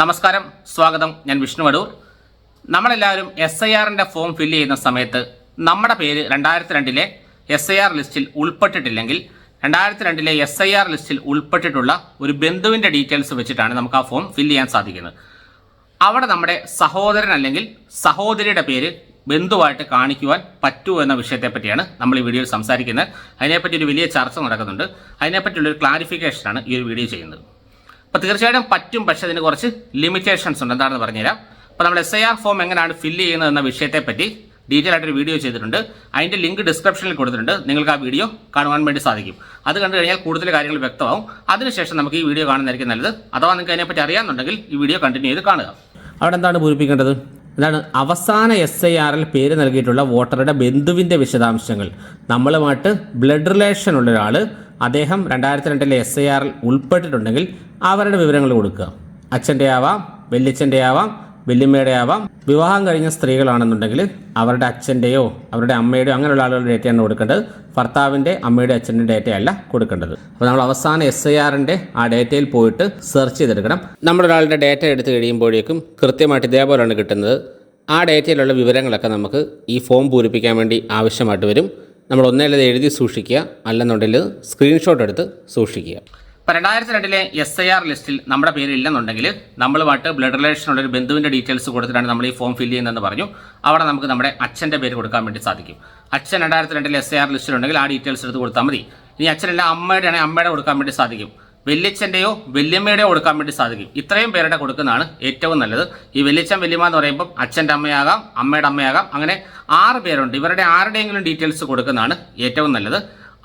നമസ്കാരം സ്വാഗതം. ഞാൻ വിഷ്ണു അടൂർ നമ്മളെല്ലാവരും എസ് ഐ ആറിന്റെ ഫോം ഫില്ല് ചെയ്യുന്ന സമയത്ത് നമ്മുടെ പേര് രണ്ടായിരത്തി രണ്ടിലെ എസ് ഐ ആർ ലിസ്റ്റിൽ ഉൾപ്പെട്ടിട്ടില്ലെങ്കിൽ രണ്ടായിരത്തി രണ്ടിലെ എസ് ഐ ആർ ലിസ്റ്റിൽ ഉൾപ്പെട്ടിട്ടുള്ള ഒരു ബന്ധുവിന്റെ ഡീറ്റെയിൽസ് വെച്ചിട്ടാണ് നമുക്ക് ആ ഫോം ഫില്ല് ചെയ്യാൻ സാധിക്കുന്നത്. അവിടെ നമ്മുടെ സഹോദരൻ അല്ലെങ്കിൽ സഹോദരിയുടെ പേര് ബന്ധുവായിട്ട് കാണിക്കുവാൻ പറ്റുമോ എന്ന വിഷയത്തെപ്പറ്റിയാണ് നമ്മൾ ഈ വീഡിയോയിൽ സംസാരിക്കുന്നത്. അതിനെപ്പറ്റി ഒരു വലിയ ചർച്ച നടക്കുന്നുണ്ട്. അതിനെപ്പറ്റിയുള്ള ഒരു ക്ലാരിഫിക്കേഷനാണ് ഈ ഒരു വീഡിയോ ചെയ്യുന്നത്. അപ്പോൾ തീർച്ചയായിട്ടും പറ്റും പക്ഷേ അതിന് കുറച്ച് ലിമിറ്റേഷൻസ് ഉണ്ട്. എന്താണെന്ന് പറഞ്ഞുതരാം. അപ്പോൾ നമ്മൾ എസ് ഐ ആർ ഫോം എങ്ങനെയാണ് ഫില്ല് ചെയ്യുന്നത് എന്ന വിഷയത്തെപ്പറ്റി ഡീറ്റെയിൽ ആയിട്ടൊരു വീഡിയോ ചെയ്തിട്ടുണ്ട്. അതിന്റെ ലിങ്ക് ഡിസ്ക്രിപ്ഷനിൽ കൊടുത്തിട്ടുണ്ട്. നിങ്ങൾക്ക് ആ വീഡിയോ കാണുവാൻ വേണ്ടി സാധിക്കും. അത് കണ്ടു കഴിഞ്ഞാൽ കൂടുതൽ കാര്യങ്ങൾ വ്യക്തമാവും. അതിനുശേഷം നമുക്ക് ഈ വീഡിയോ കാണുന്നതായിരിക്കും നല്ലത്. അഥവാ നിങ്ങൾക്ക് അതിനെപ്പറ്റി അറിയാമെന്നുണ്ടെങ്കിൽ ഈ വീഡിയോ കണ്ടിന്യൂ ചെയ്ത് കാണുക. അവിടെ എന്താണ് പൂരിപ്പിക്കേണ്ടത്? അതാണ് അവസാന എസ് ഐ ആറിൽ പേര് നൽകിയിട്ടുള്ള വോട്ടറുടെ ബന്ധുവിന്റെ വിശദാംശങ്ങൾ. നമ്മളുമായിട്ട് ബ്ലഡ് റിലേഷൻ ഉള്ള ഒരാൾ അദ്ദേഹം രണ്ടായിരത്തി രണ്ടിലെ എസ് ഐ ആറിൽ ഉൾപ്പെട്ടിട്ടുണ്ടെങ്കിൽ അവരുടെ വിവരങ്ങൾ കൊടുക്കുക. അച്ഛന്റെ ആവാം വല്യച്ഛന്റെ ആവാം വല്യമ്മയുടെ ആവാം വിവാഹം കഴിഞ്ഞ സ്ത്രീകളാണെന്നുണ്ടെങ്കിൽ അവരുടെ അച്ഛന്റെയോ അവരുടെ അമ്മയുടെയോ അങ്ങനെയുള്ള ആളുകളുടെ ഡേറ്റയാണ് കൊടുക്കേണ്ടത്. ഭർത്താവിന്റെ അമ്മയുടെ അച്ഛന്റെ ഡേറ്റയല്ല കൊടുക്കേണ്ടത്. അപ്പോൾ നമ്മൾ അവസാന എസ് ഐ ആറിന്റെ ആ ഡേറ്റയിൽ പോയിട്ട് സെർച്ച് ചെയ്തെടുക്കണം. നമ്മളൊരാളുടെ ഡേറ്റ എടുത്ത് കഴിയുമ്പോഴേക്കും കൃത്യമായിട്ട് ഇതേപോലെയാണ് കിട്ടുന്നത്. ആ ഡേറ്റയിലുള്ള വിവരങ്ങളൊക്കെ നമുക്ക് ഈ ഫോം പൂരിപ്പിക്കാൻ വേണ്ടി ആവശ്യമായിട്ട് വരും. നമ്മൾ ഒന്നേലത് എഴുതി സൂക്ഷിക്കുക അല്ലെന്നുണ്ടെങ്കിൽ സ്ക്രീൻഷോട്ട് എടുത്ത് സൂക്ഷിക്കുക. ഇപ്പോൾ രണ്ടായിരത്തി രണ്ടിലെ എസ് ഐ ആർ ലിസ്റ്റിൽ നമ്മുടെ പേര് ഇല്ലെന്നുണ്ടെങ്കിൽ നമ്മളുമായിട്ട് ബ്ലഡ് റിലേഷനുള്ള ഒരു ബന്ധുവിന്റെ ഡീറ്റെയിൽസ് കൊടുത്തിട്ടാണ് നമ്മൾ ഈ ഫോം ഫില്ല് ചെയ്യുന്നതെന്ന് പറഞ്ഞു. അവിടെ നമുക്ക് നമ്മുടെ അച്ഛന്റെ പേര് കൊടുക്കാൻ വേണ്ടി സാധിക്കും. അച്ഛൻ രണ്ടായിരത്തി രണ്ടിലെ എസ് ഐ ആർ ലിസ്റ്റിലുണ്ടെങ്കിൽ ആ ഡീറ്റെയിൽസ് എടുത്ത് കൊടുത്താൽ മതി. ഇനി അച്ഛനല്ല അമ്മയുടെ ആണെങ്കിൽ അമ്മയുടെ കൊടുക്കാൻ വേണ്ടി സാധിക്കും. വല്യച്ഛന്റെയോ വല്യമ്മയുടെയോ കൊടുക്കാൻ വേണ്ടി സാധിക്കും. ഇത്രയും പേരുടെ കൊടുക്കുന്നതാണ് ഏറ്റവും നല്ലത്. ഈ വല്യച്ഛൻ വല്യമ്മ എന്ന് പറയുമ്പോൾ അച്ഛന്റെ അമ്മയാകാം അമ്മയുടെ അമ്മയാകാം അങ്ങനെ ആറ് പേരുണ്ട്. ഇവരുടെ ആരുടെയെങ്കിലും ഡീറ്റെയിൽസ് കൊടുക്കുന്നതാണ് ഏറ്റവും നല്ലത്.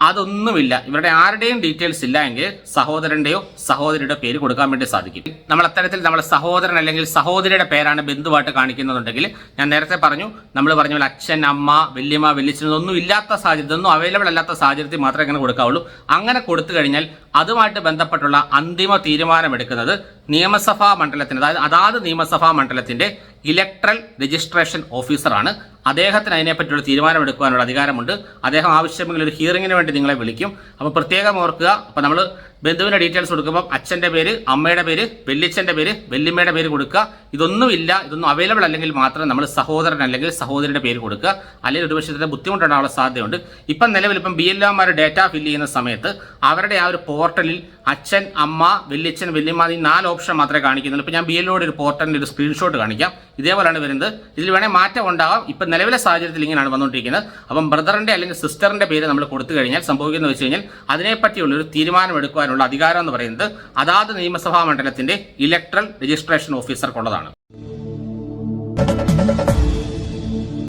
അതൊന്നുമില്ല. ഇവരുടെ ആരുടെയും ഡീറ്റെയിൽസ് ഇല്ല എങ്കിൽ സഹോദരന്റെയോ സഹോദരിയുടെ പേര് കൊടുക്കാൻ വേണ്ടി സാധിക്കും. നമ്മൾ അത്തരത്തിൽ നമ്മൾ സഹോദരൻ അല്ലെങ്കിൽ സഹോദരിയുടെ പേരാണ് ബന്ധുവായിട്ട് കാണിക്കുന്നതെന്നുണ്ടെങ്കിൽ ഞാൻ നേരത്തെ പറഞ്ഞു നമ്മൾ പറഞ്ഞ പോലെ അച്ഛൻ അമ്മ വല്യമ്മ വല്യച്ഛൻ ഒന്നും ഇല്ലാത്ത സാഹചര്യത്തിൽ ഒന്നും അവൈലബിൾ അല്ലാത്ത സാഹചര്യത്തിൽ മാത്രമേ അങ്ങനെ കൊടുക്കാവുള്ളൂ. അങ്ങനെ കൊടുത്തു കഴിഞ്ഞാൽ അതുമായിട്ട് ബന്ധപ്പെട്ടുള്ള അന്തിമ തീരുമാനമെടുക്കുന്നത് നിയമസഭാ മണ്ഡലത്തിന് അതായത് അതാത് നിയമസഭാ മണ്ഡലത്തിന്റെ ഇലക്ട്രൽ രജിസ്ട്രേഷൻ ഓഫീസറാണ് അദ്ദേഹത്തിന് അതിനെപ്പറ്റിയുള്ള തീരുമാനമെടുക്കുവാനുള്ള അധികാരമുണ്ട്. അദ്ദേഹം ആവശ്യമെങ്കിൽ ഒരു ഹിയറിങ്ങിന് വേണ്ടി നിങ്ങളെ വിളിക്കും. അപ്പോൾ പ്രത്യേകം ഓർക്കുക അപ്പോൾ നമ്മൾ ബന്ധുവിന്റെ ഡീറ്റെയിൽസ് കൊടുക്കുമ്പോൾ അച്ഛന്റെ പേര് അമ്മയുടെ പേര് വല്യച്ഛന്റെ പേര് വെല്ലിമ്മയുടെ പേര് കൊടുക്കുക. ഇതൊന്നും ഇല്ല ഇതൊന്നും അവൈലബിൾ അല്ലെങ്കിൽ മാത്രം നമ്മൾ സഹോദരൻ അല്ലെങ്കിൽ സഹോദരിയുടെ പേര് കൊടുക്കുക. അല്ലെങ്കിൽ ഒരു പക്ഷേ ബുദ്ധിമുട്ടുണ്ടാകാനുള്ള സാധ്യതയുണ്ട്. ഇപ്പം നിലവിൽ ഇപ്പം ബി എൽ ഒമാർ ഡേറ്റ ഫില്ല് ചെയ്യുന്ന സമയത്ത് അവരുടെ ആ ഒരു പോർട്ടലിൽ അച്ഛൻ അമ്മ വെല്ലിച്ചൻ വെല്ലിമ്മ ഈ നാല് ഓപ്ഷൻ മാത്രമേ കാണിക്കുന്നുള്ളൂ. ഇപ്പം ഞാൻ ബി എല്ലോടെ ഒരു പോർട്ടലിന്റെ ഒരു സ്ക്രീൻഷോട്ട് കാണിക്കാം. ഇതേപോലെയാണ് വരുന്നത്. ഇതിൽ വേണേൽ മാറ്റം ഉണ്ടാകാം ഇപ്പം നിലവിലെ സാഹചര്യത്തിൽ ഇങ്ങനെയാണ് വന്നുകൊണ്ടിരിക്കുന്നത്. അപ്പം ബ്രദറിന്റെ അല്ലെങ്കിൽ സിസ്റ്ററിന്റെ പേര് നമ്മൾ കൊടുത്തു കഴിഞ്ഞാൽ സംഭവിക്കുന്നത് വെച്ച് കഴിഞ്ഞാൽ അതിനെപ്പറ്റിയുള്ള ഒരു തീരുമാനം അധികാരം എന്ന് പറയുന്നത് അതാത് നിയമസഭാ മണ്ഡലത്തിന്റെ ഇലക്ട്രൽ രജിസ്ട്രേഷൻ ഓഫീസർക്കുള്ളതാണ്